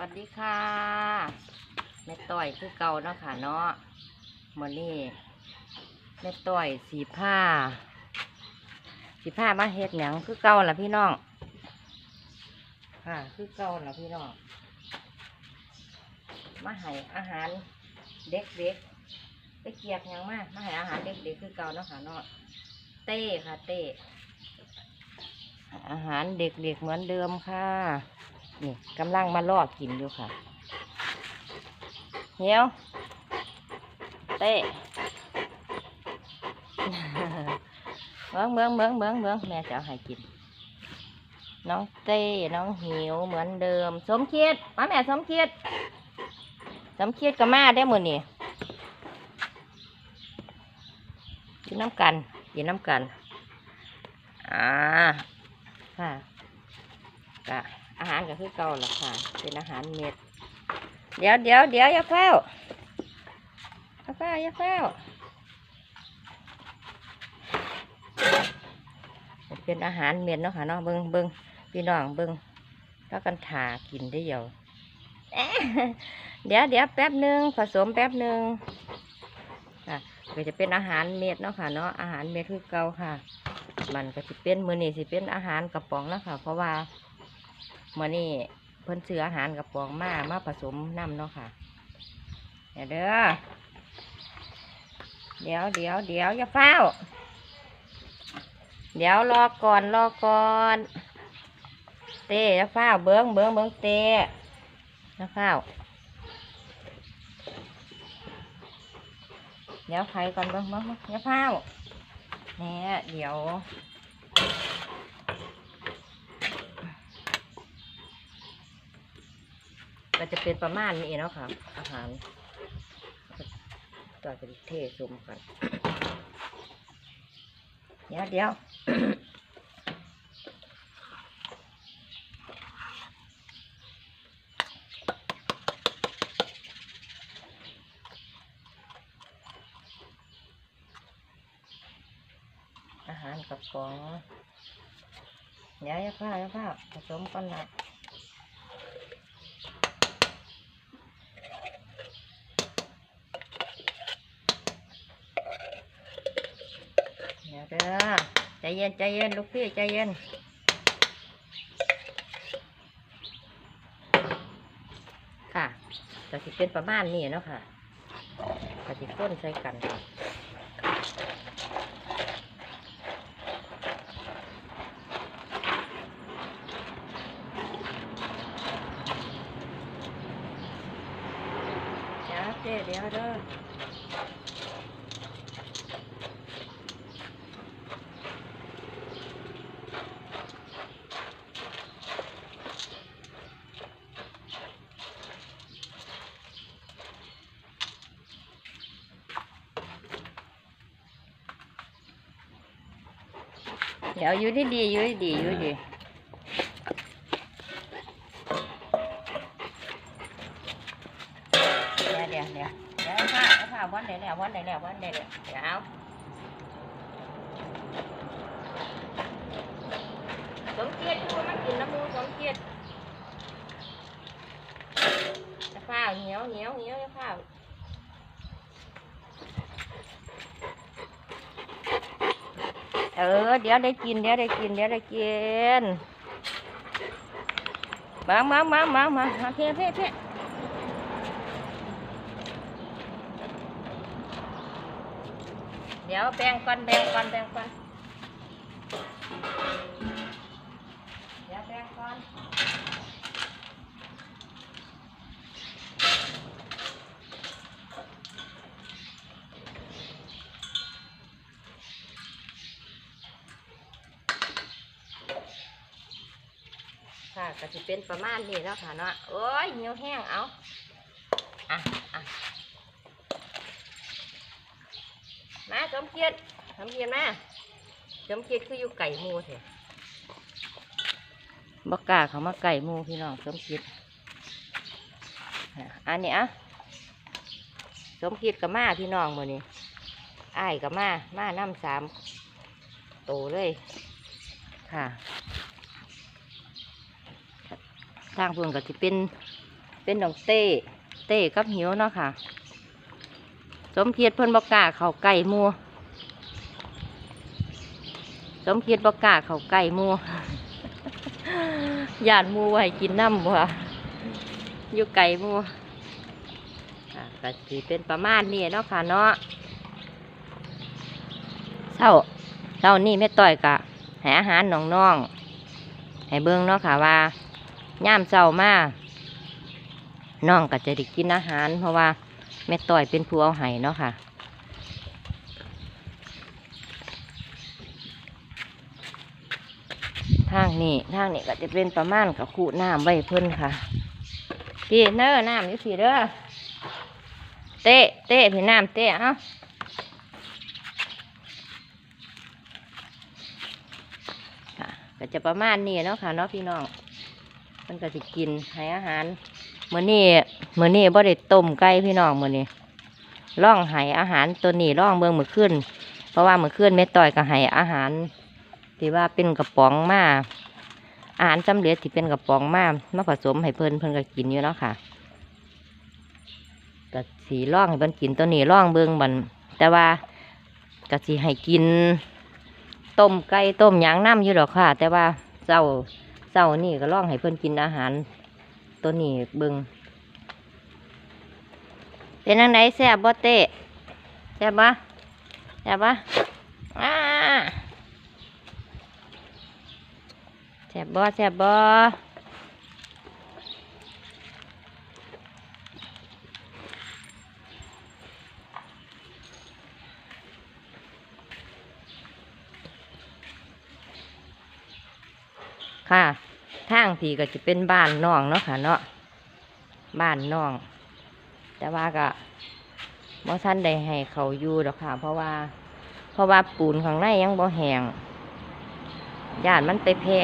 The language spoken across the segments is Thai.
วัสดีค่ะแม่ต้อยคือเก่าเนาะค่ะเนาะมือนี้แม่ต้อยสีผ้า สีผ้ามาเฮ็ดหยังคือเก่าล่ะพี่น้องค่ะคือเก่าล่ะพี่น้องมาให้อาหารเด็กๆไปเกียกหยังมามาให้อาหารเด็กๆคือเก่าเนาะค่ะเนาะเต้ค่ะเต้อาหารเด็กๆเหมือนเดิมค่ะ นี่กำลังมาล่อกินอยู่ค่ะเหี่ยวเต้เมืองเมืองเมืองเมืองเมืองแม่จะเอาให้กิน น้องเต้น้องหิวเหมือนเดิม สมเคียดมาแม่สมเคียดสมเคียดกับมาได้หมดนี่กินน้ำกันกินน้ำกัน อ่าค่ะกะ อาหารก็คือเก่าแหละค่ะ เป็นอาหารเม็ด เดี๋ยวเดี๋ยวเดี๋ยวอย่าเฝ้าอย่าเฝ้าอย่าเฝ้าเป็นอาหารเม็ดเนาะค่ะเนาะเบิ้งเบิ้งพี่น้องเบิ้งแล้วกันถากินได้เดียวเดี๋ยวเดี๋ยวแป๊บหนึ่งผสมแป๊บหนึ่งค่ะก็จะเป็นอาหารเม็ดเนาะค่ะเนาะอาหารเม็ดคือเก่าค่ะ มันก็จะเป็นมือนี่สิเป็นอาหารกระป๋องเนาะค่ะ เพราะว่า มื่อนี้เพิ่นซื้ออาหารกับปองมามาผสมน้ำเนาะค่ะเดี๋ยวเด้อเดี๋ยวเดี๋ยวเดี๋ยวอย่าเฝ้า เดี๋ยวรอก่อนรอก่อนเต้อย่าเฝ้าเบิ้งเบิ้งเบิ้งเต้อย่าเฝ้าเดี๋ยวใครก่อนเบิ้งเบิ้งอย่าเฝ้าเนี่ยเดี๋ยว จะเป็นประมาณนี้เนาะค่ะ อาหาร ต่อจะเทซุมกัน เดี๋ยวเดี๋ยวอาหารกระป๋องเดี๋ยวอย่าพลาดอย่าพลาดผสมกันนะ เด้อใจเย็นใจเย็นลูกพี่ใจเย็นค่ะก็สิเป็นประมาณนี้เนาะค่ะก็สิข้นใส่กันค่ะเดี๋ยวเจ๊เดี๋ยวเด้อ เดี๋ยวอยู่ดีดีๆอยู่ดีๆอยู่ดีเดี๋ยวเดี๋ยวเดี๋ยวเดี๋ยวผ้าเอาผ้าวันไหนแล้ววันไหนแล้ววันไหนแล้วเดี๋ยวสมเกียรติพูดมากินน้ำมูสมเกียรติจะผ้าวเหนียวเหนียวเหนียวจะผ้ เออ เดี๋ยวได้กิน เดี๋ยวได้กิน เดี๋ยวได้กิน มามามามามามาเพ่เพ่เพ่เดี๋ยวแบ่งก่อนแบ่งก่อนแบ่งก่อนเดี๋ยวแบ่งก่อน ค่ะก็จะเป็นประมาณนี้แล้วค่ะเนาะโอ้ยเหนียวแห้งเอาอะอะมาสมเกียรติสมเกียรติมาสมเกียรติคืออยู่ไก่หมูเถอะบักกาเขามาไก่หมูพี่น้องสมเกียรติอันนี้อะสมเกียรติกับมาพี่น้องมือนี้อ้ายกับมามาน้ำสามโตเลยค่ะ ทางเพื่อนก็จะเป็นเป็นน้องเต้เต้กับหิวเนาะค่ะ สมเพียรเพิ่นบอกกาเขาใกล้หมูสมเพียรบอกกาเขาใกล้หมูย่านหมูไว้กินน้ำบ่ะอยู่ไก่มูค่ะก็สิเป็นประมาณนี้เนาะค่ะเนาะเศร้าเศร้านี่แม่ต้อยกะให้อาหารน้องๆให้เบิ่งเนาะค่ะว่า ย่ามเศร้ามาน้องก็จะได้กินอาหาร เพราะว่าแม่ต้อยเป็นผู้เอาให้เนาะค่ะ ทางนี้ทางนี้ก็จะเป็นประมาณกับขูน้ำไว้เพิ่นค่ะ พี่เน้อน้ำอยู่พี่เด้อเตะเตะพี่น้ำเตะเอ้าก็จะประมาณนี้เนาะค่ะเนาะพี่น้อง มันก็จะกินให้อาหารเมื้อนี้มื้อนี้บ่ได้ต้มไก่พี่น้องเมื้อนี้ล่องให้อาหารตัวนี้ล่องเบิ่งมื้อคืนเพราะว่ามื้อคืนแม่ต่อยก็ให้อาหารที่ว่าเป็นกระป๋องมาอาหารสำเร็จที่เป็นกระป๋องมามาผสมให้เพิ่นเพิ่นก็กินอยู่เนาะค่ะก็สีร่องให้เพิ่นกินตัวนี้ร่องเบิ่งบันแต่ว่าก็สีให้กินต้มไก่ต้มยางน้ำอยู่ดอกค่ะ แต่ว่าเจ้า เศร้านี่ก็ร่องให้เพื่อนกินอาหาร ตัวนี้เบิงเป็นยังไงแซ่บบ่เต้แซ่บปะแซ่บปะอ้าแซ่บบ่แซ่บบ่ ค่ะทางพี่ก็จะเป็นบ้านน้องเนาะค่ะเนาะบ้านน้อง แต่ว่าก็บ่ทันได้ให้เขาอยู่ดอกค่ะ เพราะว่า เพราะว่าปูนข้างในยังบ่แห้งญาติมันไปแพร่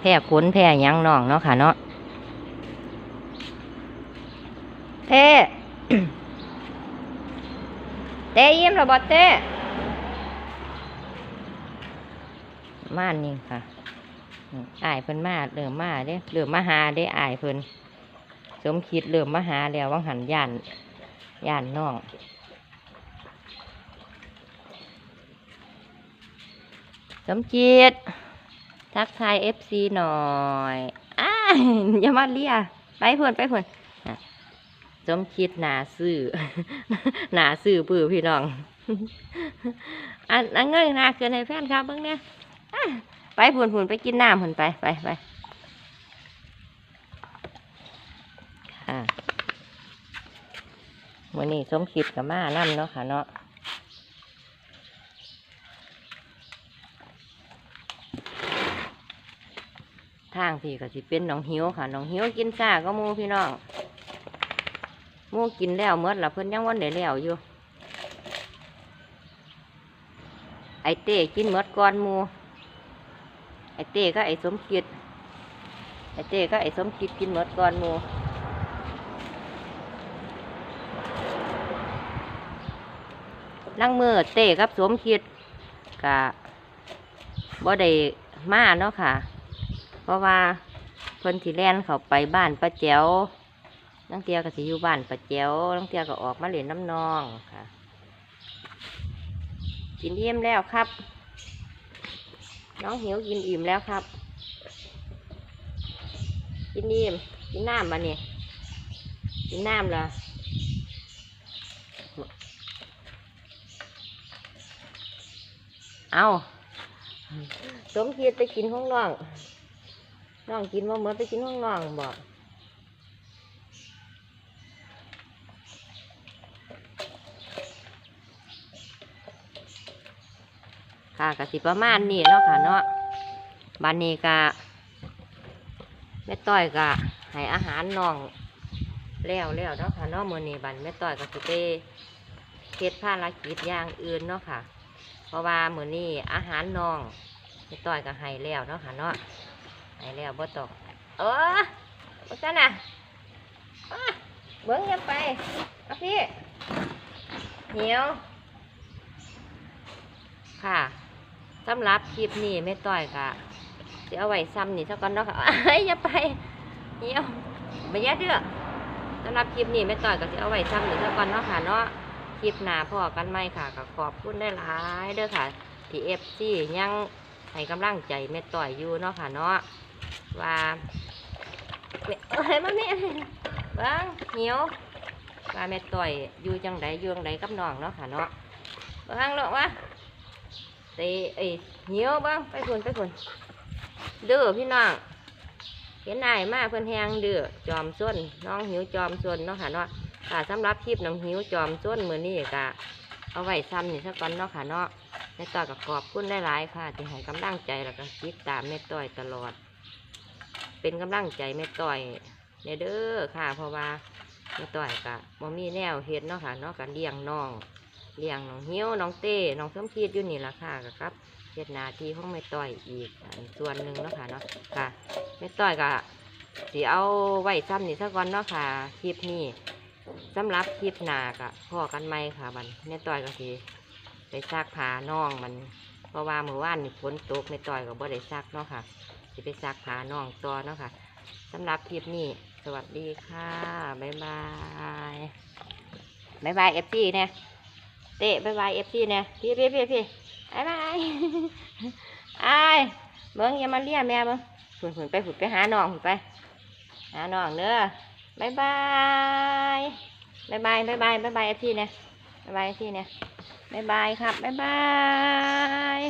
แพร่ขนแพร่ยังน้องเนาะค่ะเนาะเต้เต้ยิ้มระบอเต้ม่านนี่ค่ะ อายเพิ่นมาเริ่มมาเด้เริ่มมาหาเด้อายเพิ่นสมคิดเริ่มมาหาแล้ววังหันย่านย่านน้องสมจิตทักทายเอฟซีหน่อยอ้าอย่ามาเลียไปเพื่อนไปเพื่อนสมคิดหนาซื่อหนาซื่อปื้อพี่น้องอันอันเงยหนาเกินให้แฟนครับเบิ่งเนี่ย ไปเพื่อนเพื่อนไปกินน้ำเพื่อนไปไปไปค่ะวันนี้สมคิดกับมานั่เนาะค่ะเนาะทางพี่ก็สิเป็นน้องหิวค่ะน้องหิวกินซ่าก็มูพี่น้องมูกินแล้วเมื่อละเพิ่อนยังวันเดียวแล้วอยู่ไอเต้กินเมื่อก่อนมู อเต้ก็ไอสมคิด ไอเต้ก็ไอสมคิดกินเมือก่อนหมูนั่งมือเต้กับสมคิดกะบ่ได้มาเนาะค่ะ เพราะว่าเพิ่นสิแล่นเขาไปบ้านป้าแจ๋วนังเตียก็สิอยู่บ้านป้าแจ๋วนังเตียก็ออกมาเล่นน้ำนองค่ะ กินอิ่ยมแล้วครับ น้องหิวกินอิ่มแล้วครับ กินอิ่มกินน้ำมาเนี่ยกินน้ำเหรอเอาสมคิดไปกินห้องน้อง น้องกินมาเมื่อไปกินห้องน้องบอก ค่ะกสิประมาณนี้เนาะค่ะเนาะบานนี้กะแม่ต้อยกะให้อาหารน้องแล้วแล้วเนาะค่ะเนาะมือนี้บันแม่ต้อยก็สิไปเฮ็ดภารกิจอย่างอื่นเนาะค่ะ เพราะว่ามือนี้อาหารน้องแม่ต้อยก็ให้แล้วเนาะค่ะเนาะไปแล้วบ่ตกเออบ่ซั่นน่ะเบิ้งยังไปเอาพี่เหนียวค่ะ สำหรับคลิปนี้ไม่ต่อยกะจะเอาไว้ซ้ำนี่เท่ากันเนาะค่ะเอ้ยอย่าไปเหนียวไม่แย่เด้อำหรับคลิปนี้แม่ต่อยก็จะเอาไว้ซ้ำหนึ่เท่ากันเนาะค่ะเนาะคลิปหน้าพ่อกันไหมค่ะก็ขอบคุณได้หลายเด้อค่ะที่เอฟซียังให้กำลังใจแม่ต่อยอยู่เนาะค่ะเนาะว่าเว้ยเอ้ยมาแม่บ้างเหี่ยวว่าแม่ต่อยอยู่จังไดอยู่จังไดกับน้องเนาะค่ะเนาะบ้างลูกวะ ตะเอ้ยเหี่ยวบ้างไปคนไปคนเด้อพี่น้องเห็นนายมาเพิ่อนแหงเดือจอมส้นน้องหิวจอมส้นเนาะค่ะเนาะค่ะสำหรับคลิปน้องหิวจอมส้นมือนี้ก็เอาไว้ซ้ำนี่สักก่อนเนาะค่ะเนาะแม่ต้อยก็ขอบคุณหลายค่ะที่ให้กำลังใจแล้วก็ติดตามแม่ต้อยตลอด เป็นกำลังใจแม่ต้อยในเด้อค่ะ เพราะว่าแม่ต้อยก็บ่มีแนวเฮ็ดเนาะค่ะเนาะก็เลี้ยงน้อง เลี้ยงน้องหิวน้องเต้น้องสมคิดอยู่นี่ละค่ะก็ครับเฮ็ดนาที่ของแม่ต้อยอีกส่วนหนึ่งเนาะค่ะเนาะค่ะแม่ต้อยก็สิเอาไว้ซ้ำนี่ซะก่อนเนาะค่ะคลิปนี้สำหรับคลิปหนาก็พอกันไหมค่ะมันแม่ต้อยก็สิไปซักผาน้องมันเพราะว่าเมื่อวานฝนตกแม่ต้อยก็บ่ได้ซักเนาะค่ะสิไปซักผาน้องต่อเนาะค่ะสำหรับคลิปนี้สวัสดีค่ะบ๊ายบายบ๊ายบายเอฟซีเนี่ย เตะบายบายเอฟซีเนี่ยพี่พี่พี่พี่บ๊ายบายไอ้เบิ้งอย่ามาเลี้ยแม่เบิ้งฝุ่นฝุ่นไปฝุ่นไปหาน้องฝุ่นไปหาน้องเด้อบายบายบายบายบายบายบายบายไอพี่เนี่ยบายบายไอพี่เนี่ยบายบายครับบายบาย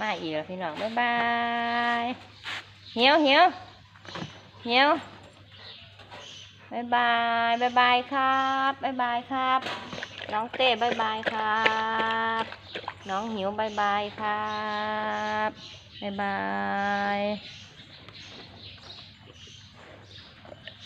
มาอีกแล้วพี่น้องบายบายเหี่ยวเหี่ยวเหี่ยวบายบายบายบายครับบายบายครับ น้องเต้บายบายครับ น้องหิวบายบายครับบายบาย